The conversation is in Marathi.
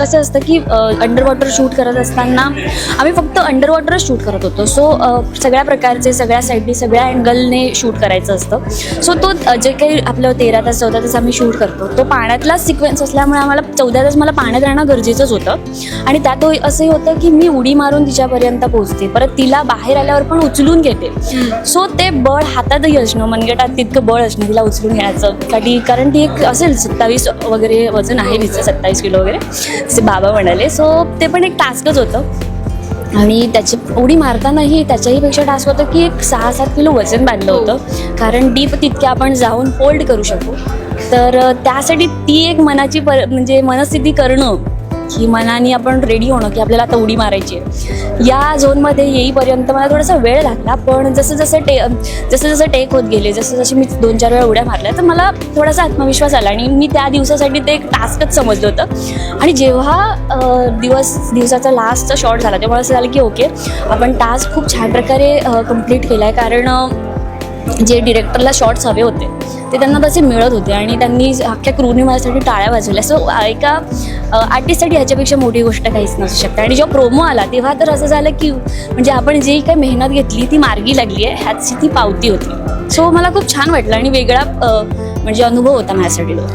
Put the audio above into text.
कसं असतं की अंडर वॉटर शूट करत असताना आम्ही फक्त अंडर वॉटरच शूट करत होतो. सो सगळ्या प्रकारचे सगळ्या साईडनी सगळ्या अँगलने शूट करायचं असतं. सो तो जे काही आपलं तेरा तास चौदा तास आम्ही शूट करतो. तो पाण्यातलाच सिक्वेन्स असल्यामुळे आम्हाला चौदा तास मला पाण्यात राहणं गरजेचंच होतं. आणि त्यात हो, असंही होतं की मी उडी मारून तिच्यापर्यंत पोहोचते. परत तिला बाहेर आल्यावर पण उचलून घेते. सो ते बळ हातातही असणं मनगटात तितकं बळ असणं तिला उचलून घ्यायचं साठी कारण ती एक असेल सत्तावीस वगैरे वजन आहे तिचं सत्तावीस किलो वगैरे. असे बाबा म्हणाले. सो ते पण एक टास्कच होतं. आणि त्याची उडी मारतानाही त्याच्याही पेक्षा टास्क होतं की एक सहा सात किलो वजन बांधलं होतं. कारण डीप तितके आपण जाऊन होल्ड करू शकू. तर त्यासाठी ती एक मनाची पर म्हणजे मनस्थिती करणं की मनाने आपण रेडी होणं की आपल्याला आता उडी मारायची आहे. या झोनमध्ये येईपर्यंत मला थोडासा वेळ लागला पण जसं जसं टे जसं जसं टेक होत गेले जसं जसे मी दोन चार वेळा उड्या मारल्या तर मला थोडासा आत्मविश्वास आला आणि मी त्या दिवसासाठी ते एक टास्कच समजलं होतं. आणि जेव्हा दिवस दिवसाचा लास्टचा शॉर्ट झाला तेव्हा असं झालं की ओके आपण टास्क खूप छान प्रकारे कंप्लीट केला आहे कारण जे डिरेक्टरला शॉर्ट्स हवे होते ते त्यांना तसे मिळत होते आणि त्यांनी अख्ख्या क्रूने माझ्यासाठी टाळ्या वाजवल्या. सो एका आर्टिस्टसाठी ह्याच्यापेक्षा मोठी गोष्ट काहीच नसू शकते. आणि जेव्हा प्रोमो आला तेव्हा तर असं झालं की म्हणजे आपण जी काही मेहनत घेतली ती मार्गी लागली आहे. ह्याची ती पावती होती. सो मला खूप छान वाटलं आणि वेगळा म्हणजे अनुभव होता माझ्यासाठी. तो